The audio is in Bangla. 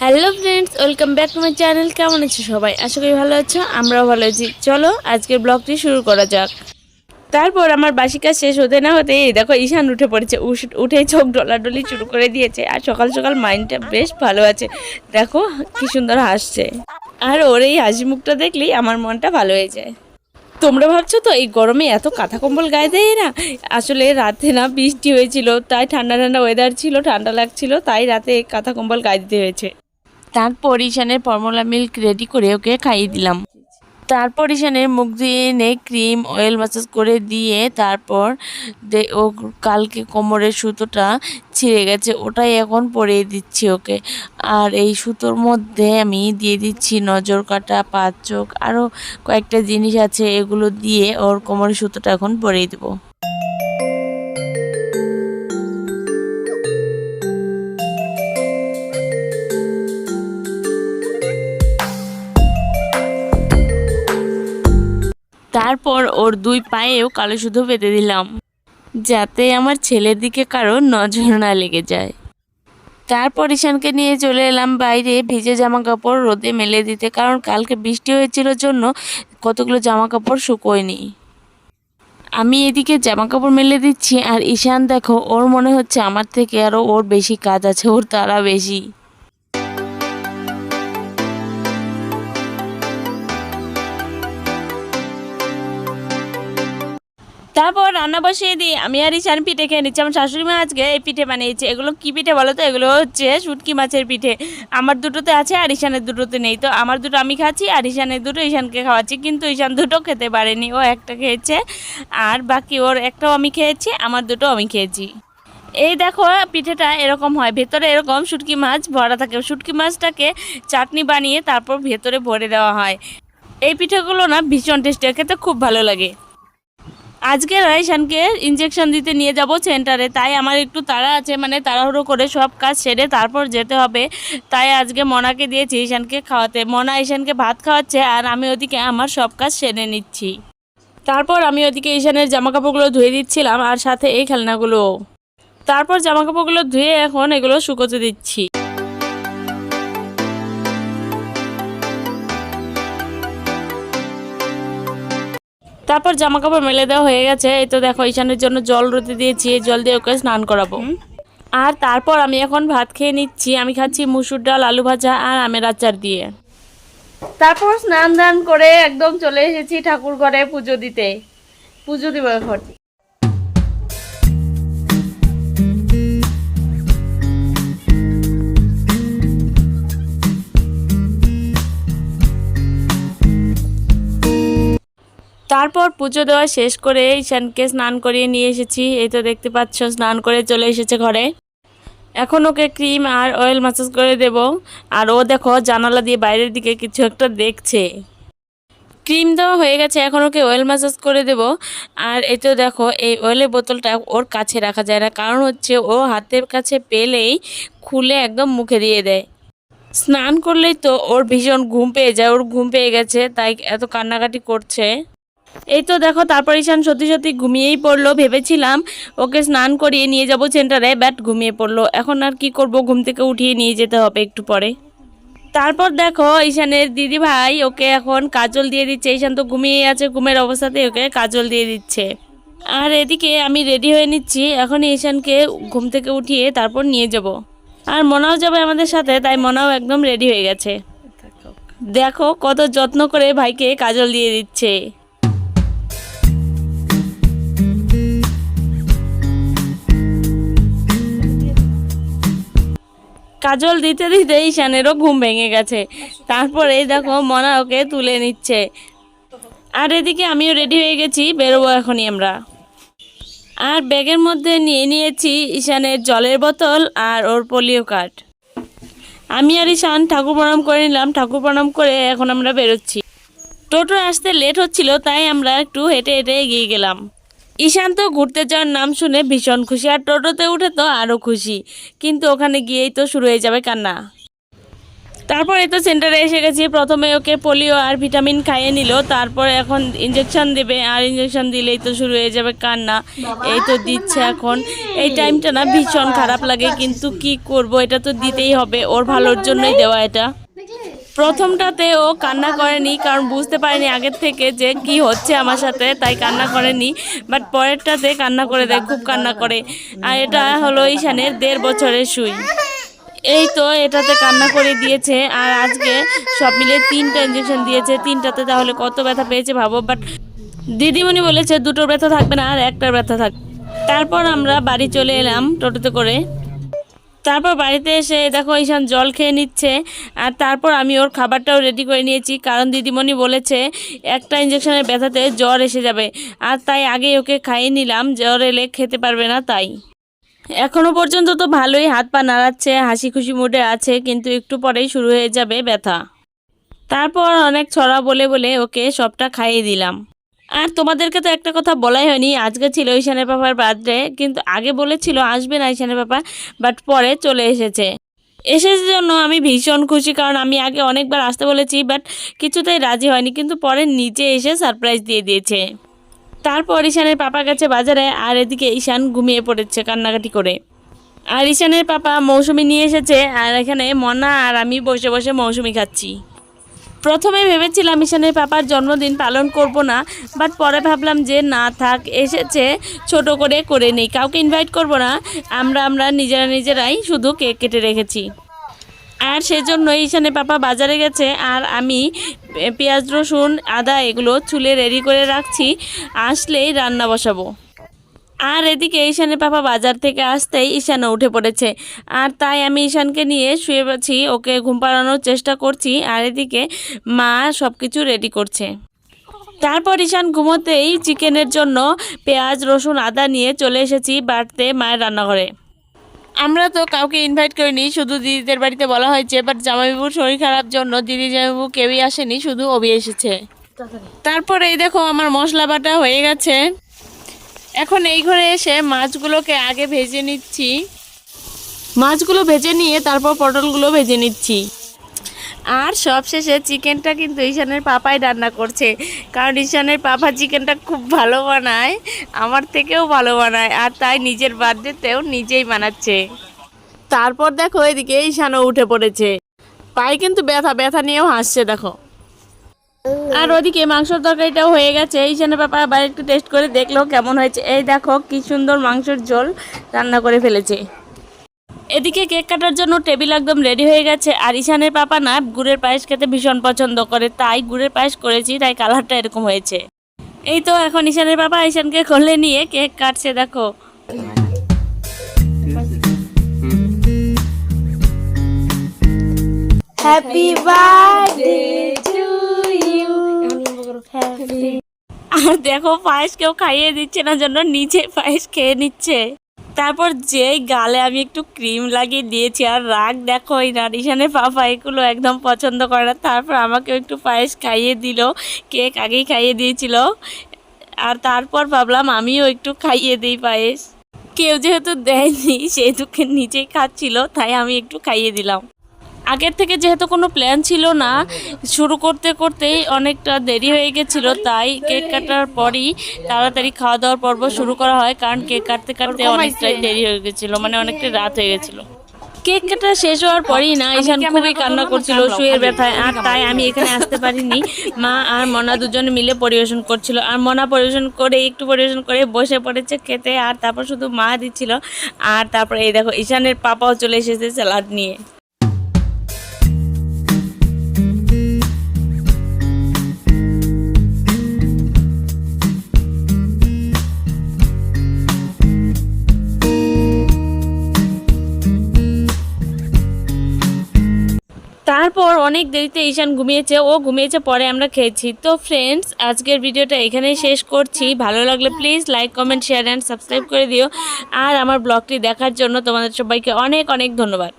Hello friends, welcome back to my channel. কেমন আছো সবাই? আশা করি ভালো আছো, আমরাও ভালো আছি। চলো, আজকের ব্লগটি শুরু করা যাক। তারপর আমার বাসি কাজ শেষ হতে না হতে এই দেখো ঈশান উঠে পড়েছে। উঠে চোখ ডলাডলি শুরু করে দিয়েছে আর সকাল সকাল মাইন্ডটা বেশ ভালো আছে। দেখো কি সুন্দর হাসছে। আর ওর এই হাসি মুখটা দেখলেই আমার মনটা ভালো হয়ে যায়। তোমরা ভাবছ তো, এই গরমে এত কাঁথা কম্বল গায়ে দেয় না আসলে রাতে না বৃষ্টি হয়েছিল, তাই ঠান্ডা ঠান্ডা ওয়েদার ছিল, ঠান্ডা লাগছিল, তাই রাতে কাঁথা কম্বল গায়ে দিতে হয়েছে। তারপর ঈশানের ফর্মুলা মিল্ক রেডি করে ওকে খাইয়ে দিলাম। তারপর ঈশানের মুখ দিয়ে এনে ক্রিম অয়েল ম্যাসাজ করে দিয়ে তারপর ও কালকে কোমরের সুতোটা ছিঁড়ে গেছে, ওটাই এখন পরিয়ে দিচ্ছি ওকে। আর এই সুতোর মধ্যে আমি দিয়ে দিচ্ছি নজর কাটা, পাঁচ চোখ আরও কয়েকটা জিনিস আছে, এগুলো দিয়ে ওর কোমরের সুতোটা এখন পরিয়ে দেবো। তারপর ওর দুই পায়েও কালো সুতো বেঁধে দিলাম, যাতে আমার ছেলের দিকে কারও নজর না লেগে যায়। তারপর ঈশানকে নিয়ে চলে এলাম বাইরে ভিজে জামা কাপড় রোদে মেলে দিতে, কারণ কালকে বৃষ্টি হয়েছিল জন্য কতগুলো জামা কাপড় শুকোয়নি। আমি এদিকে জামা কাপড় মেলে দিচ্ছি, আর ঈশান দেখো, ওর মনে হচ্ছে আমার থেকে আরও ওর বেশি কাজ আছে, ওর তারা বেশি। তারপর রান্না বসিয়ে দিই। আমি আর ইশান পিঠে খেয়ে নিচ্ছি। আমার শাশুড়ি মা আজকে এই পিঠে বানিয়েছে। এগুলো কি পিঠে বলো তো? এগুলো হচ্ছে শুটকি মাছের পিঠে। আমার দুটোতে আছে আর ঈশানের দুটোতে নেই। তো আমার দুটো আমি খাচ্ছি আর ঈশানের দুটো ঈশানকে খাওয়াচ্ছি। কিন্তু ঈশান দুটো খেতে পারেনি। ও একটা খেয়েছে আর বাকি ওর একটাও আমি খেয়েছি, আমার দুটো আমি খেয়েছি। এই দেখো, পিঠেটা এরকম হয়। ভেতরে এরকম শুটকি মাছ ভরা থাকে। শুটকি মাছটাকে চাটনি বানিয়ে তারপর ভেতরে ভরে দেওয়া হয়। এই পিঠেগুলো না ভীষণ টেস্টি খেতে খুব ভালো লাগে। আজকে রাইশানকে ইঞ্জেকশন দিতে নিয়ে যাব সেন্টারে তাই আমার একটু তাড়া আছে মানে তাড়াহুড়ো করে সব কাজ সেরে তারপর যেতে হবে। তাই আজকে মনাকে দিয়েছি ঈশানকে খাওয়াতে। মনা ঈশানকে ভাত খাওয়াচ্ছে আর আমি ওদিকে আমার সব কাজ সেরে নিচ্ছি। তারপর আমি ওদিকে ঈশানের জামা কাপড়গুলো ধুয়ে দিচ্ছিলাম আর সাথে এই খেলনাগুলো। তারপর জামা কাপড়গুলো ধুয়ে এখন এগুলো শুকোতে দিচ্ছি। তারপর জামা কাপড় মেলে দেওয়া হয়ে গেছে। এই তো দেখো ঈশানের জন্য জল রোদে দিয়েছি এই জল দিয়ে ওকে স্নান করাবো। আর তারপর আমি এখন ভাত খেয়ে নিচ্ছি। আমি খাচ্ছি মুসুর ডাল আলু ভাজা আর আমের আচার দিয়ে। তারপর স্নান দান করে একদম চলে এসেছি ঠাকুর ঘরে পুজো দিতে। পুজো দিব এখন তারপর পুজো দেওয়া শেষ করে ঈশানকে স্নান করিয়ে নিয়ে এসেছি। এই তো দেখতে পাচ্ছ, স্নান করে চলে এসেছে ঘরে। এখন ওকে ক্রিম আর অয়েল ম্যাসাজ করে দেব। আর ও দেখো, জানালা দিয়ে বাইরের দিকে কিছু একটা দেখছে। ক্রিম দেওয়া হয়ে গেছে, এখন ওকে অয়েল ম্যাসাজ করে দেব। আর এই তো দেখো, এই অয়েলের বোতলটা ওর কাছে রাখা যায় না। কারণ হচ্ছে ও হাতের কাছে পেলেই খুলে একদম মুখে দিয়ে দেয়। স্নান করলেই তো ওর ভীষণ ঘুম পেয়ে যায়, ওর ঘুম পেয়ে গেছে, তাই এত কান্নাকাটি করছে। এই তো দেখো, তারপর ঈশান সত্যি সত্যি ঘুমিয়েই পড়ল, ভেবেছিলাম ওকে স্নান করিয়ে নিয়ে যাব সেন্টারে ব্যাট ঘুমিয়ে পড়ল। এখন আর কি করব, ঘুম থেকে উঠিয়ে নিয়ে যেতে হবে একটু পরে। তারপর দেখো, ঈশানের দিদি ভাই ওকে এখন কাজল দিয়ে দিচ্ছে। ঈশান তো ঘুমিয়ে আছে, ঘুমের অবস্থাতে ওকে কাজল দিয়ে দিচ্ছে। আর এদিকে আমি রেডি হয়ে নিচ্ছি এখন ঈশানকে ঘুম থেকে উঠিয়ে তারপর নিয়ে যাব। আর মনাও যাবে আমাদের সাথে, তাই মনাও একদম রেডি হয়ে গেছে। দেখো কত যত্ন করে ভাইকে কাজল দিয়ে দিচ্ছে। কাজল দিতে দিতে ঈশানেরও ঘুম ভেঙে গেছে। তারপরে এই দেখো মনা ওকে তুলে নিচ্ছে। আর এদিকে আমিও রেডি হয়ে গেছি, বেরোবো এখনই আমরা। আর ব্যাগের মধ্যে নিয়ে নিয়েছি ঈশানের জলের বোতল আর ওর পোলিও কার্ড। আমি আর ঈশান ঠাকুর প্রণাম করে নিলাম, ঠাকুর প্রণাম করে এখন আমরা বেরোচ্ছি। টোটো আসতে লেট হচ্ছিল, তাই আমরা একটু হেঁটে হেঁটে এগিয়ে গেলাম। ঈশান তো ঘুরতে যাওয়ার নাম শুনে ভীষণ খুশি আর টোটোতে উঠে তো আরও খুশি। কিন্তু ওখানে গিয়েই তো শুরু হয়ে যাবে কান্না। তারপর এই তো সেন্টারে এসে গেছি। প্রথমে ওকে পোলিও আর ভিটামিন খাইয়ে নিল। তারপর এখন ইঞ্জেকশন দেবে আর ইঞ্জেকশন দিলেই তো শুরু হয়ে যাবে কান্না। এই তো দিচ্ছে এখন। এই টাইমটা না ভীষণ খারাপ লাগে। কিন্তু কি করব? এটা তো দিতেই হবে। ওর ভালোর জন্যই দেওয়া এটা। প্রথমটাতে ও কান্না করেনি, কারণ বুঝতে পারেনি আগের থেকে যে কি হচ্ছে আমার সাথে, তাই কান্না করেনি। বাট পরেরটাতে কান্না করে দেয়, খুব কান্না করে। আর এটা হলো ঈশানের দেড় বছরের সুই। এই তো এটাতে কান্না করে দিয়েছে, আর আজকে সব মিলে তিনটা ইঞ্জেকশন দিয়েছে। তিনটাতে তাহলে কত ব্যথা পেয়েছে ভাবো বাট দিদিমণি বলেছে দুটো ব্যথা থাকবে না, আর একটার ব্যথা থাকবে তারপর আমরা বাড়ি চলে এলাম টোটোতে করে। তারপর বাড়িতে এসে দেখো ঈশান জল খেয়ে নিচ্ছে, আর তারপর আমি ওর খাবারটাও রেডি করে নিয়েছি। কারণ দিদিমণি বলেছে, একটা ইঞ্জেকশনের ব্যথাতে জ্বর এসে যাবে। আর তাই আগে ওকে খাইয়ে নিলাম, জ্বর এলে খেতে পারবে না তাই। এখনও পর্যন্ত তো ভালোই হাত পা নাড়াচ্ছে, হাসি খুশি মুডে আছে, কিন্তু একটু পরেই শুরু হয়ে যাবে ব্যথা। তারপর অনেক ছড়া বলে বলে ওকে সবটা খাইয়ে দিলাম। আর তোমাদেরকে তো একটা কথা বলাই হয়নি, আজকে ছিল ঈশানের পাপার বার্থডে কিন্তু আগে বলেছিল আসবে না ঈশানের পাপা বাট পরে চলে এসেছে। এসেছে জন্য আমি ভীষণ খুশি, কারণ আমি আগে অনেকবার আসতে বলেছি বাট কিছুতেই রাজি হয়নি, কিন্তু পরে নিজে এসে সারপ্রাইজ দিয়ে দিয়েছে। তারপর ঈশানের পাপা গেছে বাজারে, আর এদিকে ঈশান ঘুমিয়ে পড়েছে কান্নাকাটি করে। আর ঈশানের পাপা মৌসুমি নিয়ে এসেছে, আর এখানে মনা আর আমি বসে বসে মৌসুমি খাচ্ছি। প্রথমে ভেবেছিলাম ঈশানের পাপার জন্মদিন পালন করব না বাট পরে ভাবলাম যে না থাক, এসেছে, ছোট করে করে নেই, কাউকে ইনভাইট করব না, আমরা আমরা নিজেরা নিজেরাই শুধু কেক কেটে রেখেছি। আর সেজন্য ঈশানে পাপা বাজারে গেছে, আর আমি পেঁয়াজ, রসুন, আদা এগুলো চুলে রেডি করে রাখছি, আসলেই রান্না বসাবো। আর এদিকে ঈশানের পাপা বাজার থেকে আসতেই ঈশানও উঠে পড়েছে। আর তাই আমি ঈশানকে নিয়ে শুয়ে আছি, ওকে ঘুম পাড়ানোর চেষ্টা করছি, আর এদিকে মা সব কিছু রেডি করছে। তারপর ঈশান ঘুমোতেই চিকেনের জন্য পেঁয়াজ, রসুন, আদা নিয়ে চলে এসেছি বাড়তে মায়ের রান্নাঘরে। আমরা তো কাউকে ইনভাইট করিনি, শুধু দিদিদের বাড়িতে বলা হয়েছে বাট জামাইবাবুর শরীর খারাপ জন্য দিদি জামাইবাবু কেউই আসেনি, শুধু অভি এসেছে। তারপর এই দেখো আমার মশলা বাটা হয়ে গেছে। এখন এই ঘরে এসে মাছগুলোকে আগে ভেজে নিচ্ছি। মাছগুলো ভেজে নিয়ে তারপর পটলগুলো ভেজে নিচ্ছি। আর সবশেষে চিকেনটা কিন্তু ঈশানের পাপাই রান্না করছে। কারণ ঈশানের পাপা চিকেনটা খুব ভালো বানায়, আমার থেকেও ভালো বানায়, আর তাই নিজের বার্থডেতেও নিজেই বানাচ্ছে। তারপর দেখো এদিকে ঈশানও উঠে পড়েছে। পায়ে কিন্তু ব্যথা ব্যথা নিয়েও হাসছে, দেখো। আর ওদিকে মাংসর তরকারিটাও হয়ে গেছে। ঈশানের পাপা আবার একটু টেস্ট করে দেখল কেমন হয়েছে। এই দেখো কি সুন্দর মাংসর ঝোল রান্না করে ফেলেছে। এদিকে কেক কাটার জন্য টেবিল একদম রেডি হয়ে গেছে। আর ঈশানের পাপা না গুড়ের পায়েস খেতে ভীষণ পছন্দ করে। তাই গুড়ের পায়েস করেছি, তাই কালারটা এরকম হয়েছে। এই তো এখন ঈশানের পাপা ঈশানকে কোলে নিয়ে কেক কাটছে, দেখো। হ্যাপি. Happy আর দেখো পায়েস কেউ খাইয়ে দিচ্ছে না, জন্য নিচে পায়েস খেয়ে নিচ্ছে। তারপর যেই গালে আমি একটু ক্রিম লাগিয়ে দিয়েছি, আর রাগ দেখো এই নারিশানের পাপা এগুলো একদম পছন্দ করে না। তারপর আমাকেও একটু পায়েস খাইয়ে দিল, কেক আগেই খাইয়ে দিয়েছিল। আর তারপর ভাবলাম আমিও একটু খাইয়ে দিই পায়েস। কেউ যেহেতু দেয়নি সেহেতু নিজেই খাচ্ছিল, তাই আমি একটু খাইয়ে দিলাম। আগের থেকে যেহেতু কোনো প্ল্যান ছিল না শুরু করতে করতেই অনেকটা দেরি হয়ে গেছিল তাই কেক কাটার পরই তাড়াতাড়ি খাওয়া দাওয়ার পর্ব শুরু করা হয় কারণ কেক কাটতে কাটতে অনেকটাই দেরি হয়ে গেছিল মানে অনেকটা রাত হয়ে গেছিল। কেক কাটা শেষ হওয়ার পরই না ঈশান খুবই কান্না করছিল শুয়ের ব্যথায় আর তাই আমি এখানে আসতে পারিনি। মা আর মনা দুজনে মিলে পরিবেশন করছিল আর মনা পরিবেশন করে একটু পরিবেশন করে বসে পড়েছে খেতে আর তারপর শুধু মা দিচ্ছিল আর তারপর এই দেখো ঈশানের পাপাও চলে এসেছে স্যালাড নিয়ে। তারপর অনেক দেরিতে ঈশান ঘুমিয়েছে, ও ঘুমিয়েছে, পরে আমরা খেয়েছি। তো ফ্রেন্ডস আজকের ভিডিওটা এখানেই শেষ করছি। ভালো লাগলে please like comment share and subscribe করে দিও। আর আমার ব্লগটি দেখার জন্য তোমাদের সবাইকে অনেক অনেক ধন্যবাদ।